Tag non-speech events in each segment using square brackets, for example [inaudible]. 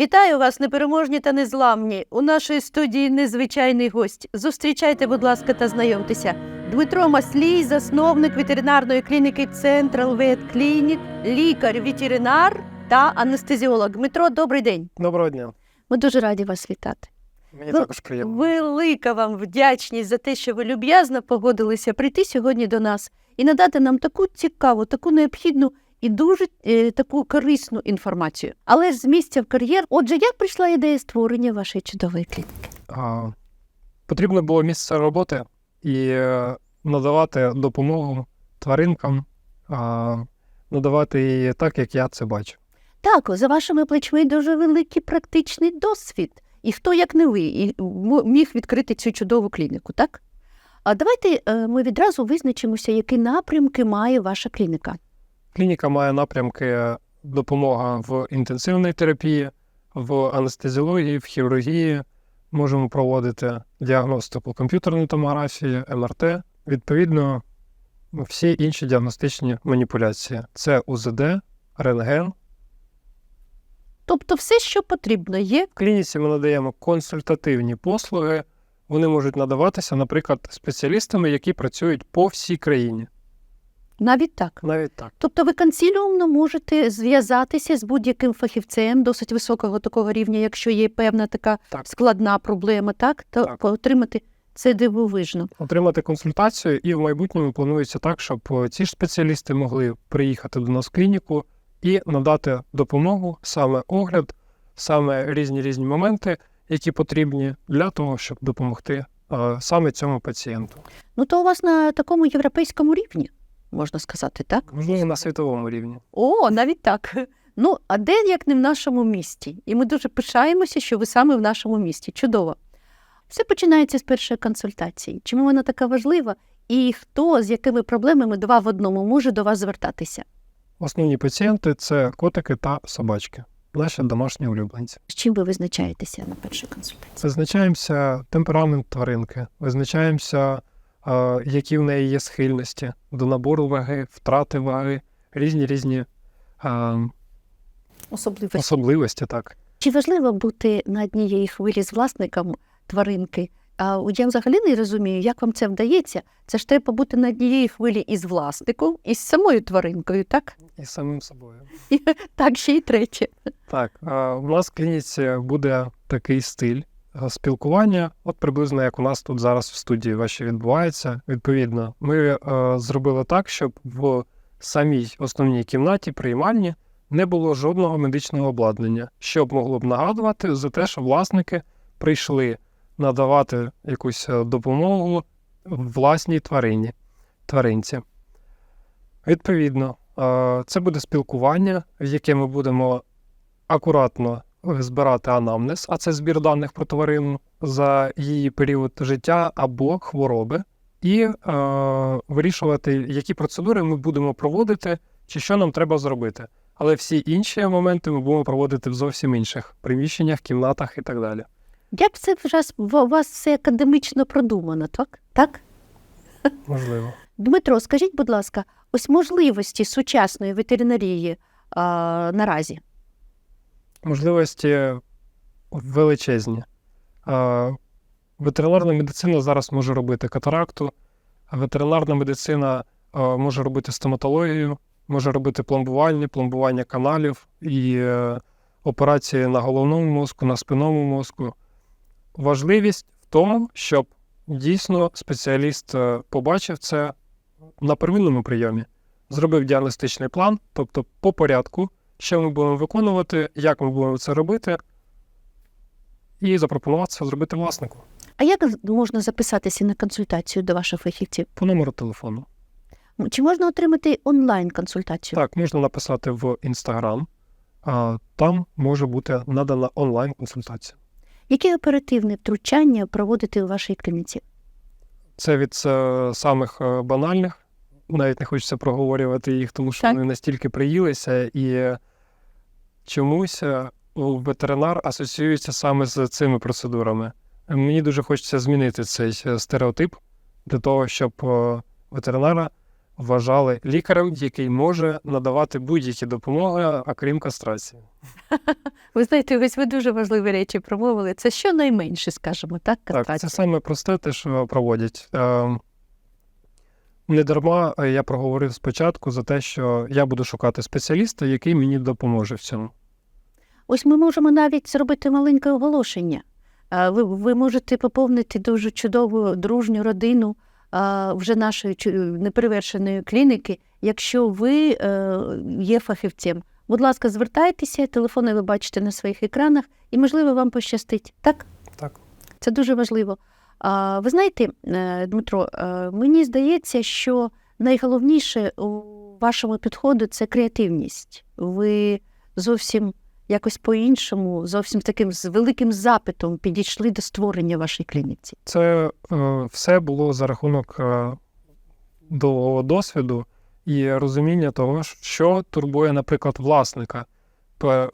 Вітаю вас, непереможні та незламні. У нашій студії незвичайний гость. Зустрічайте, будь ласка, та знайомтеся. Дмитро Маслій, засновник ветеринарної клініки Central Vet Clinic, лікар-ветеринар та анестезіолог. Дмитро, добрий день. Доброго дня. Ми дуже раді вас вітати. Мені Ну, також приємно. Велика вам вдячність за те, що ви люб'язно погодилися прийти сьогодні до нас і надати нам таку цікаву, таку необхідну і дуже е, таку корисну інформацію. Але ж з місця в кар'єр. Отже, як прийшла ідея створення вашої чудової клініки? А, потрібно було місце роботи і е, надавати допомогу тваринкам, а, надавати її так, як я це бачу. Так, за вашими плечми дуже великий практичний досвід. І хто, як не ви, і міг відкрити цю чудову клініку, так? А давайте е, ми відразу визначимося, які напрямки має ваша клініка. Клініка має напрямки допомога в інтенсивній терапії, в анестезіології, в хірургії. Можемо проводити діагностику комп'ютерної томографії, МРТ, відповідно, всі інші діагностичні маніпуляції. Це УЗД, рентген, Тобто все, що потрібно, є В клініці ми надаємо консультативні послуги. Вони можуть надаватися, наприклад, спеціалістами, які працюють по всій країні. Навіть так. Навіть так. Тобто ви консіліумно можете зв'язатися з будь-яким фахівцем досить високого такого рівня, якщо є певна така Так. складна проблема, так? То Так. отримати це дивовижно. Отримати консультацію, і в майбутньому планується так, щоб е, ці ж спеціалісти могли приїхати до нас в клініку і надати допомогу, саме огляд, саме різні різні моменти, які потрібні для того, щоб допомогти е, саме цьому пацієнту. Ну то у вас на такому європейському рівні, можна сказати, так? Можливо, на світовому рівні. О, навіть так. Ну, а де як не в нашому місті? І ми дуже пишаємося, що ви саме в нашому місті. Чудово. Все починається з першої консультації. Чому вона така важлива? І хто з якими проблемами два в одному може до вас звертатися? Основні пацієнти це котики та собачки, наші домашні улюбленці. З чим ви визначаєтеся на першій консультації? Визначаємося темперамент тваринки, визначаємося, які в неї є схильності до набору ваги, втрати ваги, різні різні Особливості. особливості. Так. Чи важливо бути на однієї хвилі з власником тваринки? А я взагалі не розумію, як вам це вдається. Це ж треба бути на однієї хвилі із власником, і з самою тваринкою, так? І самим собою. І, [laughs] так, ще й третє. Так, у нас в клініці буде такий стиль спілкування, от приблизно як у нас тут зараз в студії ваші відбувається. Відповідно, ми е, зробили так, щоб в самій основній кімнаті приймальні не було жодного медичного обладнання, щоб могло б нагадувати за те, що власники прийшли надавати якусь е, допомогу власній тварині, тваринці. Відповідно, е, це буде спілкування, в яке ми будемо акуратно збирати анамнез, а це збір даних про тварину за її період життя або хвороби, і е, вирішувати, які процедури ми будемо проводити, чи що нам треба зробити. Але всі інші моменти ми будемо проводити в зовсім інших приміщеннях, кімнатах і так далі. Як це вже у вас все академічно продумано, так? Так? Можливо. [laughs] Дмитро, скажіть, будь ласка, ось можливості сучасної ветеринарії а, наразі. Можливості величезні. Ветеринарна медицина зараз може робити катаракту, ветеринарна медицина може робити стоматологію, може робити пломбування, пломбування каналів і е, операції на головному мозку, на спинному мозку. Важливість в тому, щоб дійсно спеціаліст е, побачив це на первинному прийомі, зробив діагностичний план, тобто по порядку, що ми будемо виконувати, як ми будемо це робити, і запропонувати це зробити власнику А як можна записатися на консультацію до ваших фахівців? по номеру телефону. Чи можна отримати онлайн-консультацію? Так, можна написати в Інстаграм, а там може бути надана онлайн-консультація. Які оперативні втручання проводите у вашій клініці? Це від е, самих е, банальних, навіть не хочеться проговорювати їх, тому що Так. вони настільки приїлися, і чомусь е, ветеринар асоціюється саме з цими процедурами. Мені дуже хочеться змінити цей е, стереотип для того, щоб е, ветеринара вважали лікарем, який може надавати будь-які допомоги, окрім кастрації. [laughs] Ви знаєте, ось ви дуже важливі речі промовили. Це щонайменше, скажімо, так, Так, кастрація. це саме просте те, що проводять. Е, не дарма е, я проговорив спочатку за те, що я буду шукати спеціаліста, який мені допоможе в цьому. Ось ми можемо навіть зробити маленьке оголошення. Ви, ви можете поповнити дуже чудову дружню родину вже нашої неперевершеної клініки, якщо ви е, є фахівцем. Будь ласка, звертайтеся, телефони ви бачите на своїх екранах, і, можливо, вам пощастить. Так? Так. Це дуже важливо. Ви знаєте, е, Дмитро, е, мені здається, що найголовніше у вашому підходу це креативність. Ви зовсім якось по-іншому, зовсім таким з великим запитом підійшли до створення вашої клініці. Це е, все було за рахунок довгого досвіду і розуміння того, що турбує, наприклад, власника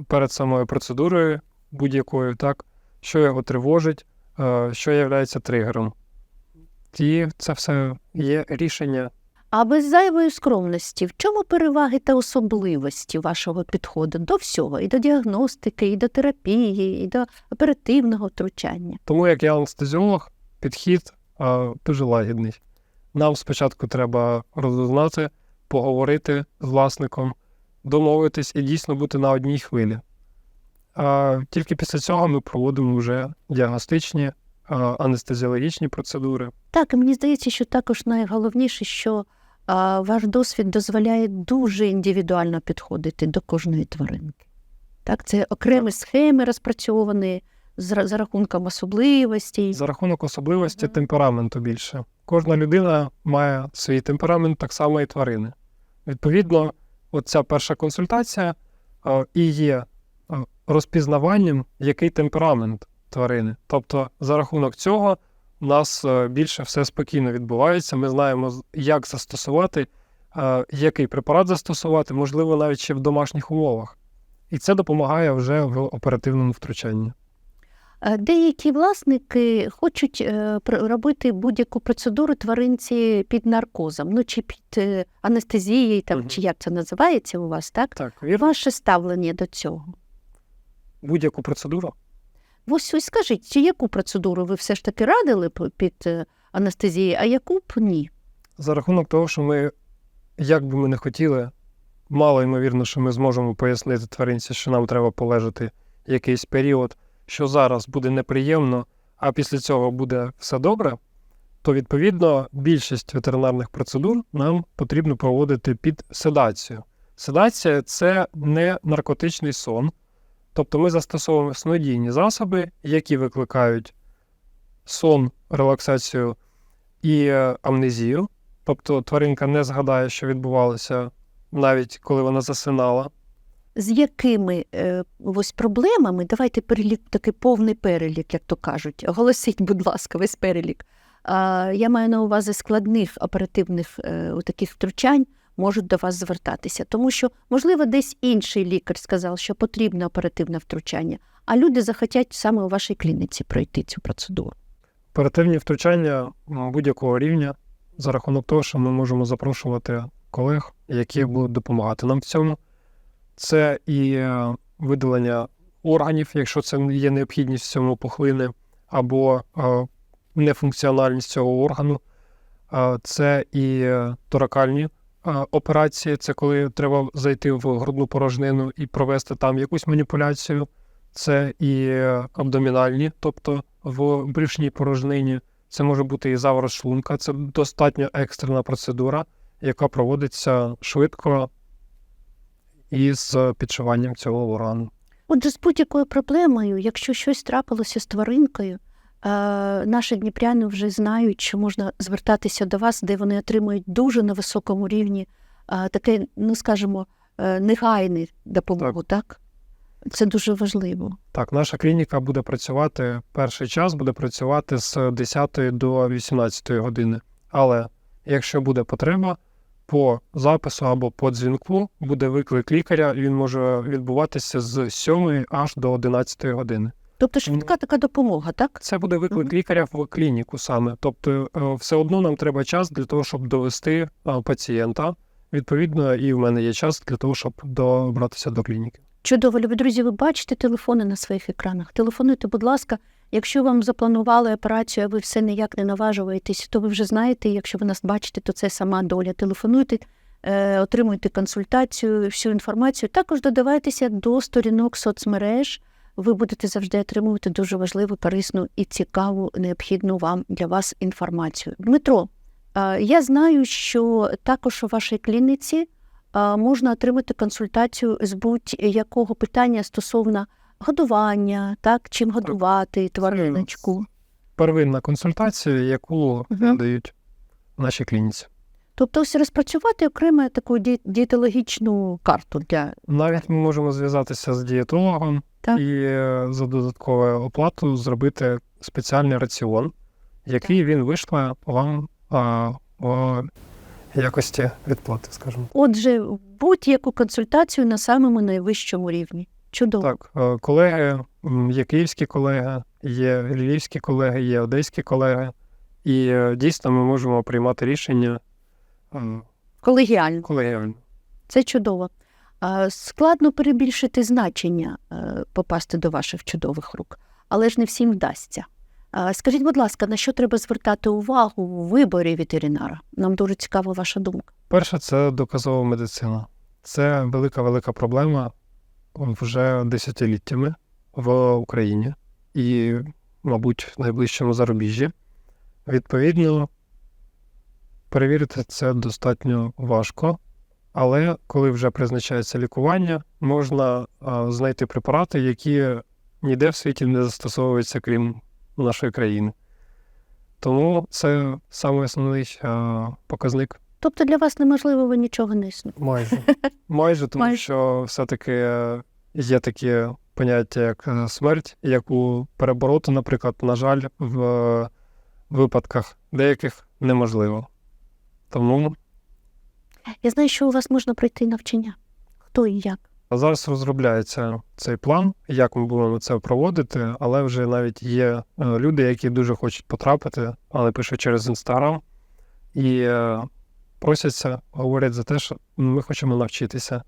перед самою процедурою будь-якою, так, що його тривожить, що є тригером. І це все є рішення А без зайвої скромності, в чому переваги та особливості вашого підходу до всього, і до діагностики, і до терапії, і до оперативного втручання? Тому як я анестезіолог, підхід а, дуже лагідний. Нам спочатку треба розузнати, поговорити з власником, домовитись і дійсно бути на одній хвилі. Тільки після цього ми проводимо вже діагностичні, анестезіологічні процедури. Так, і мені здається, що також найголовніше, що ваш досвід дозволяє дуже індивідуально підходити до кожної тваринки. Так, це окремі схеми розпрацьовані за рахунком особливостей. За рахунок особливості темпераменту більше. Кожна людина має свій темперамент, так само і тварини. Відповідно, оця перша консультація і є розпізнаванням, який темперамент тварини. Тобто, за рахунок цього у нас е, більше все спокійно відбувається. Ми знаємо, як застосувати, е, який препарат застосувати, можливо, навіть ще в домашніх умовах. І це допомагає вже в оперативному втручанні. Е, Деякі власники хочуть робити будь-яку процедуру тваринці під наркозом, ну чи під анестезією, там, Мгм. чи як це називається у вас, так? Так, вірно. Ваше ставлення до цього. Будь-яку процедуру. Ось ось скажіть, чи яку процедуру ви все ж таки радили під е, анестезією, а яку б ні? За рахунок того, що ми, як би ми не хотіли, мало ймовірно, що ми зможемо пояснити тваринці, що нам треба полежати якийсь період, що зараз буде неприємно, а після цього буде все добре, то відповідно більшість ветеринарних процедур нам потрібно проводити під седацію. Седація це не наркотичний сон, тобто ми застосовуємо снодійні засоби, які викликають сон, релаксацію і е, амнезію. Тобто тваринка не згадає, що відбувалося, навіть коли вона засинала. З якими е, ось проблемами, давайте перелік, такий повний перелік, як то кажуть. Оголосіть, будь ласка, весь перелік. Я маю на увазі складних оперативних е, таких втручань можуть до вас звертатися. Тому що, можливо, десь інший лікар сказав, що потрібне оперативне втручання, а люди захотять саме у вашій клініці пройти цю процедуру. Оперативні втручання будь-якого рівня за рахунок того, що ми можемо запрошувати колег, які будуть допомагати нам в цьому. Це і е, видалення органів, якщо це є необхідність в цьому пухлини, або е, нефункціональність цього органу. Е, Це і е, торакальні е, операції, це коли треба зайти в грудну порожнину і провести там якусь маніпуляцію. Це і абдомінальні, тобто в брюшній порожнині. Це може бути і заворот шлунка, це достатньо екстрена процедура, яка проводиться швидко і з підшиванням цього органу. Отже, з будь-якою проблемою, якщо щось трапилося з тваринкою, наші дніпряни вже знають, що можна звертатися до вас, де вони отримують дуже на високому рівні е, таке, ну скажімо, е, негайну допомогу, так. Це дуже важливо. Так, наша клініка буде працювати перший час, буде працювати з 10 до 18 години. Але якщо буде потреба, по запису або по дзвінку буде виклик лікаря, він може відбуватися з 7 аж до 11 години. Тобто швидка така допомога, так? Це буде виклик лікаря в клініку саме. Тобто, е, все одно нам треба час для того, щоб довести е, пацієнта. Відповідно, і в мене є час для того, щоб добратися до клініки. Чудово, любі друзі, ви бачите телефони на своїх екранах. Телефонуйте, будь ласка. Якщо вам запланували операцію, а ви все ніяк не наважуєтесь, то ви вже знаєте, якщо ви нас бачите, то це сама доля. Телефонуйте, е, отримуйте консультацію, всю інформацію. Також додавайтеся до сторінок соцмереж. Ви будете завжди отримувати дуже важливу, корисну і цікаву, необхідну вам для вас інформацію. Дмитро, е, я знаю, що також у вашій клініці можна отримати консультацію з будь-якого питання стосовно годування, так, чим годувати твариночку. Первинна консультація, яку дають в нашій клініці. Тобто ось розпрацювати окремо таку ді- дієтологічну карту для Навіть ми можемо зв'язатися з дієтологом Так. і е, за додаткову оплату зробити спеціальний раціон, який він вийшла вам а, в якості відплати, скажімо. отже, будь-яку консультацію на самому найвищому рівні. Чудово. Так, е, колеги, є київські колеги, є львівські колеги, є одеські колеги, і е, дійсно ми можемо приймати рішення Колегіально. колегіально. Це чудово. Складно перебільшити значення е, попасти до ваших чудових рук, але ж не всім вдасться. Скажіть, будь ласка, на що треба звертати увагу у виборі ветеринара? Нам дуже цікава ваша думка. Перше, це доказова медицина. Це велика велика проблема вже десятиліттями в Україні і, мабуть, в найближчому зарубіжжі. Відповідно, перевірити це достатньо важко, але коли вже призначається лікування, можна а, знайти препарати, які ніде в світі не застосовуються, крім нашої країни. Тому це саме основний а, показник. Тобто для вас неможливо ви нічого не існує. Майже. [laughs] Майже, тому Майже. що все-таки є такі поняття, як е, смерть, яку перебороти, наприклад, на жаль, в випадках деяких неможливо. Тому Я знаю, що у вас можна пройти навчання. Хто і як. зараз розробляється цей план, як ми будемо це проводити, але вже навіть є е, люди, які дуже хочуть потрапити, але пишуть через інстаграм і е, просяться, говорять за те, що ми хочемо навчитися.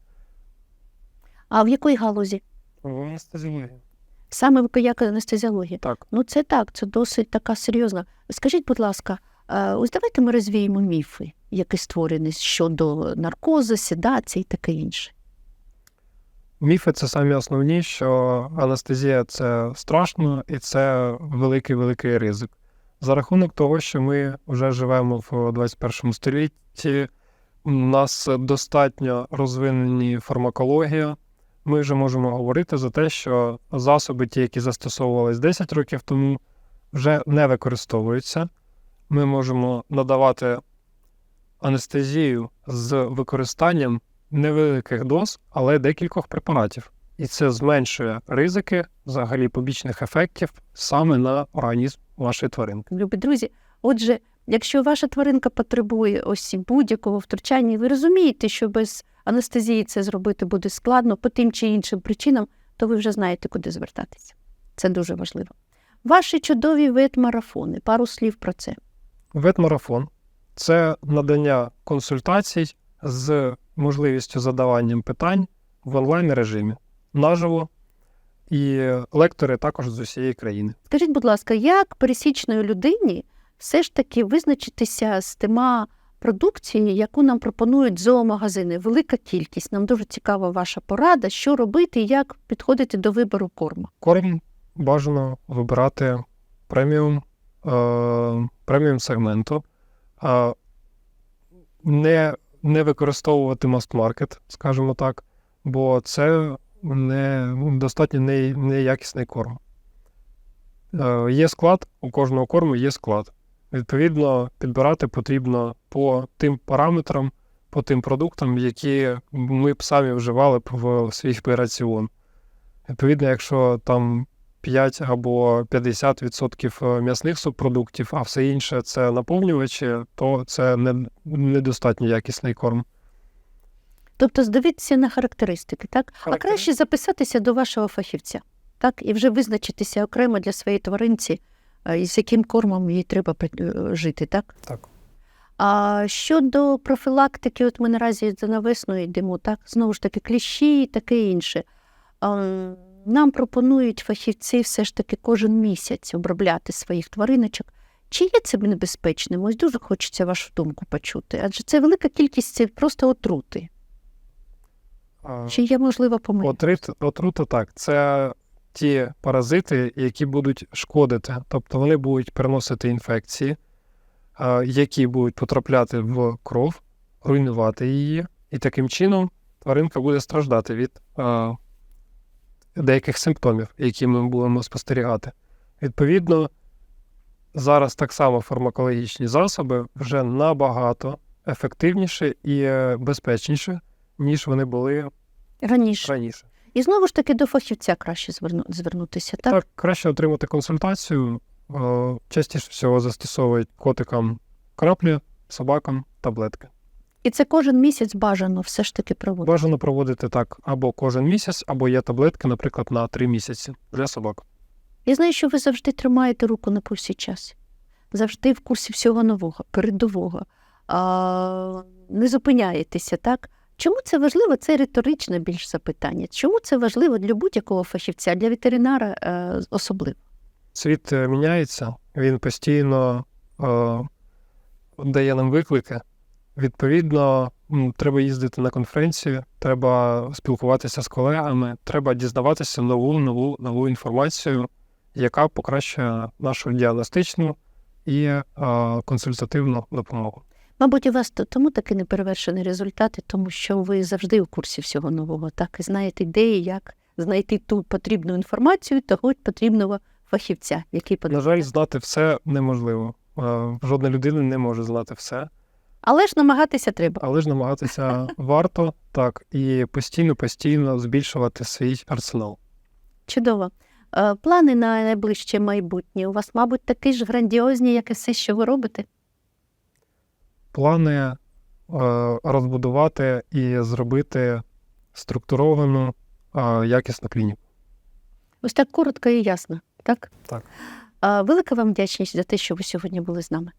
А в якої галузі? В анестезіології. Саме в як анестезіологія. Так. Ну це так, це досить така серйозна. Скажіть, будь ласка, ось давайте ми розвіємо міфи, які створені щодо наркозу, седації і таке інше. Міфи це самі основні, що анестезія це страшно і це великий великий ризик. За рахунок того, що ми вже живемо в 21 столітті, у нас достатньо розвинені фармакологія. Ми вже можемо говорити за те, що засоби, ті, які застосовувались 10 років тому, вже не використовуються. Ми можемо надавати анестезію з використанням невеликих доз, але декількох препаратів. І це зменшує ризики взагалі побічних ефектів саме на організм вашої тваринки. Любі друзі, отже, якщо ваша тваринка потребує ось будь-якого втручання, ви розумієте, що без анестезії це зробити буде складно по тим чи іншим причинам, то ви вже знаєте, куди звертатися. Це дуже важливо. Ваші чудові ветмарафони. Пару слів про це. Ветмарафон це надання консультацій з можливістю задавання питань в онлайн режимі наживо, і лектори також з усієї країни. Скажіть, будь ласка, як пересічної людині все ж таки визначитися з тима продукції, яку нам пропонують зоомагазини? Велика кількість. Нам дуже цікава ваша порада, що робити і як підходити до вибору корму. Корм бажано вибирати преміум, преміум сегменту, е, не, не використовувати маст-маркет, скажімо так, бо це не, достатньо не, неякісний корм. Е, є склад, у кожного корму є склад. Відповідно, підбирати потрібно по тим параметрам, по тим продуктам, які ми б самі вживали в свій раціон. Відповідно, якщо там 5 або 50% м'ясних субпродуктів, а все інше це наповнювачі, то це не, недостатньо якісний корм. Тобто здивитися на характеристики, так? А краще записатися до вашого фахівця. так, і вже визначитися окремо для своєї тваринці, е, з яким кормом їй треба е, жити, так? Так. А щодо профілактики, от ми наразі за навесною йдемо, так, знову ж таки, кліщі і таке інше. Нам пропонують фахівці все ж таки кожен місяць обробляти своїх твариночок. Чи є це небезпечним? Ось дуже хочеться вашу думку почути. Адже це велика кількість це просто отрути. Чи є можлива помилка? Отрит, отрута так. Це ті паразити, які будуть шкодити. Тобто вони будуть переносити інфекції, які будуть потрапляти в кров, руйнувати її, і таким чином тваринка буде страждати від деяких симптомів, які ми будемо спостерігати. Відповідно, зараз так само фармакологічні засоби вже набагато ефективніші і е, безпечніші, ніж вони були Раніше. раніше. І знову ж таки до фахівця краще зверну- звернутися, так? Так, краще отримати консультацію. Е, Частіше всього застосовують котикам краплі, собакам таблетки. І це кожен місяць бажано все ж таки проводити. Бажано проводити так або кожен місяць, або є таблетки, наприклад, на три місяці для собак. Я знаю, що ви завжди тримаєте руку на пульсі часу. Завжди в курсі всього нового, передового. А, не зупиняєтеся, так? Чому це важливо? Це риторичне більш запитання. Чому це важливо для будь-якого фахівця, для ветеринара е, особливо? Світ е, міняється, він постійно е, дає нам виклики. Відповідно, треба їздити на конференції, треба спілкуватися з колегами, треба дізнаватися нову, нову, нову інформацію, яка покращує нашу діагностичну і е, консультативну допомогу. Мабуть, у вас то- тому таки неперевершені результати, тому що ви завжди у курсі всього нового, так і знаєте, де і як знайти ту потрібну інформацію, того потрібного фахівця, який На потрібен. жаль, знати все неможливо. Е, Жодна людина не може знати все. Але ж намагатися треба. Але ж намагатися [laughs] варто так і постійно, постійно збільшувати свій арсенал. Чудово. Е, Плани на найближче майбутнє у вас, мабуть, такі ж грандіозні, як і все, що ви робите. Плани е, розбудувати і зробити структуровану, е, якісну клініку. Ось так коротко і ясно, так? Так. Велика вам вдячність за те, що ви сьогодні були з нами.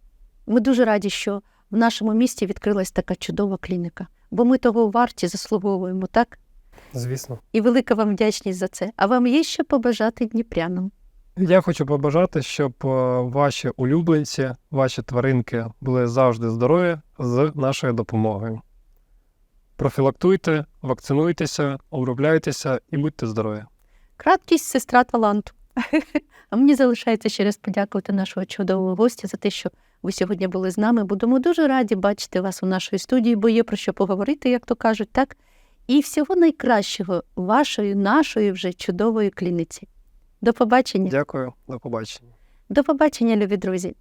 Ми дуже раді, що в нашому місті відкрилась така чудова клініка, бо ми того варті заслуговуємо, так? Звісно. І велика вам вдячність за це. А вам є що побажати дніпрянам. Я хочу побажати, щоб е, ваші улюбленці, ваші тваринки були завжди здорові з нашою допомогою. Профілактуйте, вакцинуйтеся, обробляйтеся і будьте здорові. Краткість сестра таланту. [laughs] А мені залишається ще раз подякувати нашого чудового гостя за те, що ви сьогодні були з нами. Будемо дуже раді бачити вас у нашій студії, бо є про що поговорити, як то кажуть, так? І всього найкращого вашої, нашої вже чудової клініці. До побачення. Дякую, до побачення. До побачення, любі друзі.